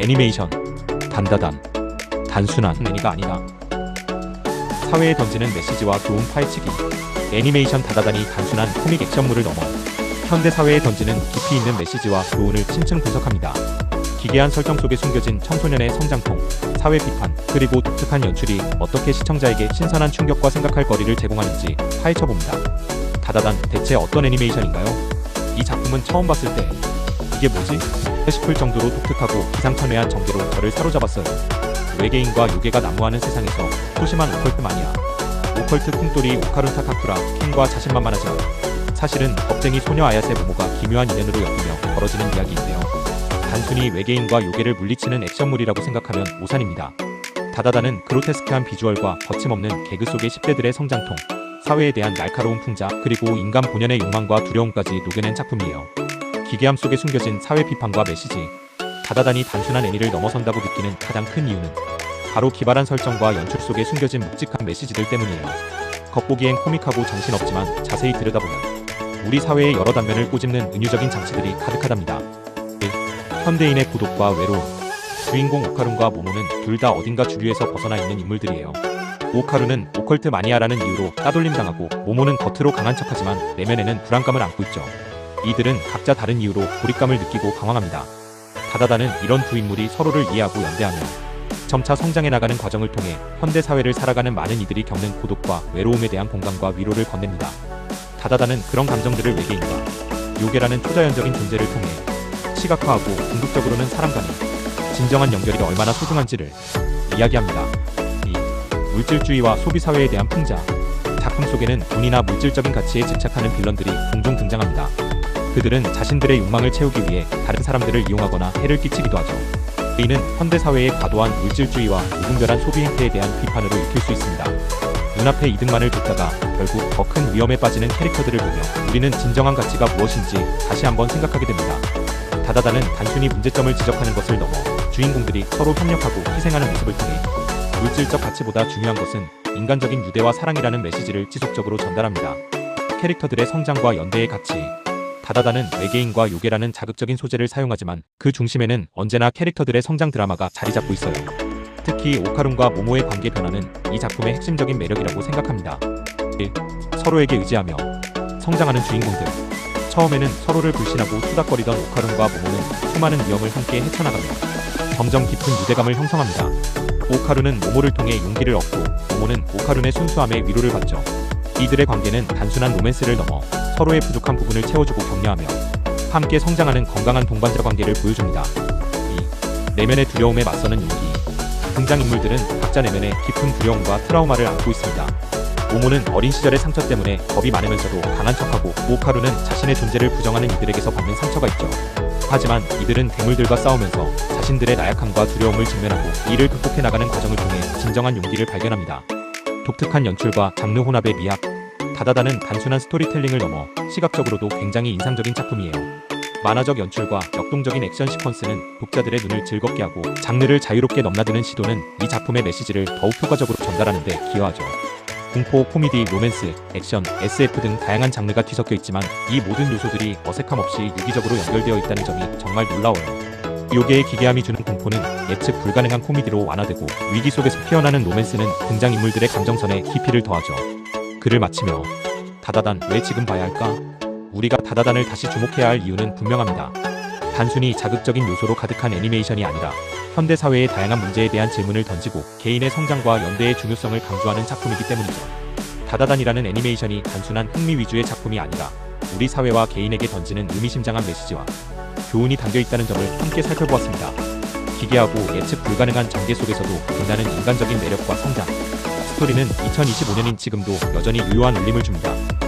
애니메이션 단다단 단순한 애니가 아니다. 사회에 던지는 메시지와 교훈 파헤치기 애니메이션 다다단이 단순한 코믹 액션물을 넘어 현대 사회에 던지는 깊이 있는 메시지와 교훈을 심층 분석합니다. 기괴한 설정 속에 숨겨진 청소년의 성장통, 사회 비판, 그리고 독특한 연출이 어떻게 시청자에게 신선한 충격과 생각할 거리를 제공하는지 파헤쳐봅니다. 다다단 대체 어떤 애니메이션인가요? 이 작품은 처음 봤을 때 이게 뭐지? 싶을 정도로 독특하고 기상천외한 전개로 저를 사로잡았어요. 외계인과 요괴가 난무하는 세상에서 소심한 오컬트 마니아 오컬트 쿵돌이 오카룬 타 카쿠라 켄과 자신만만하지만 사실은 겁쟁이 소녀 아야세 모모가 기묘한 인연으로 엮이며 벌어지는 이야기인데요. 단순히 외계인과 요괴를 물리치는 액션물이라고 생각하면 오산입니다. 다다다는 그로테스크한 비주얼과 거침없는 개그 속의 10대들의 성장통, 사회에 대한 날카로운 풍자, 그리고 인간 본연의 욕망과 두려움까지 녹여낸 작품이에요. 기괴함 속에 숨겨진 사회 비판과 메시지, 다다단이 단순한 애니를 넘어선다고 느끼는 가장 큰 이유는 바로 기발한 설정과 연출 속에 숨겨진 묵직한 메시지들 때문이에요. 겉보기엔 코믹하고 정신없지만 자세히 들여다보면 우리 사회의 여러 단면을 꼬집는 은유적인 장치들이 가득하답니다. 1. 현대인의 고독과 외로움 주인공 오카룬과 모모는 둘 다 어딘가 주류에서 벗어나 있는 인물들이에요. 오카룬은 오컬트 마니아라는 이유로 따돌림 당하고 모모는 겉으로 강한 척하지만 내면에는 불안감을 안고 있죠. 이들은 각자 다른 이유로 고립감을 느끼고 방황합니다. 다다다는 이런 두 인물이 서로를 이해하고 연대하며 점차 성장해 나가는 과정을 통해 현대 사회를 살아가는 많은 이들이 겪는 고독과 외로움에 대한 공감과 위로를 건넵니다. 다다다는 그런 감정들을 외계인과 요괴라는 초자연적인 존재를 통해 시각화하고 궁극적으로는 사람 간의 진정한 연결이 얼마나 소중한지를 이야기합니다. 2. 물질주의와 소비사회에 대한 풍자 작품 속에는 돈이나 물질적인 가치에 집착하는 빌런들이 종종 등장합니다. 그들은 자신들의 욕망을 채우기 위해 다른 사람들을 이용하거나 해를 끼치기도 하죠. 이는 현대 사회의 과도한 물질주의와 무분별한 소비 행태에 대한 비판으로 읽힐 수 있습니다. 눈앞의 이득만을 뒀다가 결국 더 큰 위험에 빠지는 캐릭터들을 보며 우리는 진정한 가치가 무엇인지 다시 한번 생각하게 됩니다. 다다다는 단순히 문제점을 지적하는 것을 넘어 주인공들이 서로 협력하고 희생하는 모습을 통해 물질적 가치보다 중요한 것은 인간적인 유대와 사랑이라는 메시지를 지속적으로 전달합니다. 캐릭터들의 성장과 연대의 가치, 다다다는 외계인과 요괴라는 자극적인 소재를 사용하지만 그 중심에는 언제나 캐릭터들의 성장 드라마가 자리 잡고 있어요. 특히 오카룬과 모모의 관계 변화는 이 작품의 핵심적인 매력이라고 생각합니다. 1. 서로에게 의지하며 성장하는 주인공들. 처음에는 서로를 불신하고 투닥거리던 오카룬과 모모는 수많은 위험을 함께 헤쳐나가며 점점 깊은 유대감을 형성합니다. 오카룬은 모모를 통해 용기를 얻고 모모는 오카룬의 순수함에 위로를 받죠. 이들의 관계는 단순한 로맨스를 넘어 서로의 부족한 부분을 채워주고 격려하며 함께 성장하는 건강한 동반자 관계를 보여줍니다. 2. 내면의 두려움에 맞서는 용기. 등장인물들은 각자 내면에 깊은 두려움과 트라우마를 안고 있습니다. 모모는 어린 시절의 상처 때문에 겁이 많으면서도 강한 척하고 오카루는 자신의 존재를 부정하는 이들에게서 받는 상처가 있죠. 하지만 이들은 괴물들과 싸우면서 자신들의 나약함과 두려움을 직면하고 이를 극복해 나가는 과정을 통해 진정한 용기를 발견합니다. 독특한 연출과 장르 혼합의 미학, 다다다는 단순한 스토리텔링을 넘어 시각적으로도 굉장히 인상적인 작품이에요. 만화적 연출과 역동적인 액션 시퀀스는 독자들의 눈을 즐겁게 하고 장르를 자유롭게 넘나드는 시도는 이 작품의 메시지를 더욱 효과적으로 전달하는 데 기여하죠. 공포, 코미디, 로맨스, 액션, SF 등 다양한 장르가 뒤섞여 있지만 이 모든 요소들이 어색함 없이 유기적으로 연결되어 있다는 점이 정말 놀라워요. 요괴의 기괴함이 주는 공포는 예측 불가능한 코미디로 완화되고 위기 속에서 피어나는 로맨스는 등장인물들의 감정선에 깊이를 더하죠. 글을 마치며 다다단 왜 지금 봐야 할까? 우리가 다다단을 다시 주목해야 할 이유는 분명합니다. 단순히 자극적인 요소로 가득한 애니메이션이 아니라 현대 사회의 다양한 문제에 대한 질문을 던지고 개인의 성장과 연대의 중요성을 강조하는 작품이기 때문이죠. 다다단이라는 애니메이션이 단순한 흥미 위주의 작품이 아니라 우리 사회와 개인에게 던지는 의미심장한 메시지와 교훈이 담겨 있다는 점을 함께 살펴보았습니다. 기괴하고 예측 불가능한 전개 속에서도 빛나는 인간적인 매력과 성장. 스토리는 2025년인 지금도 여전히 유효한 울림을 줍니다.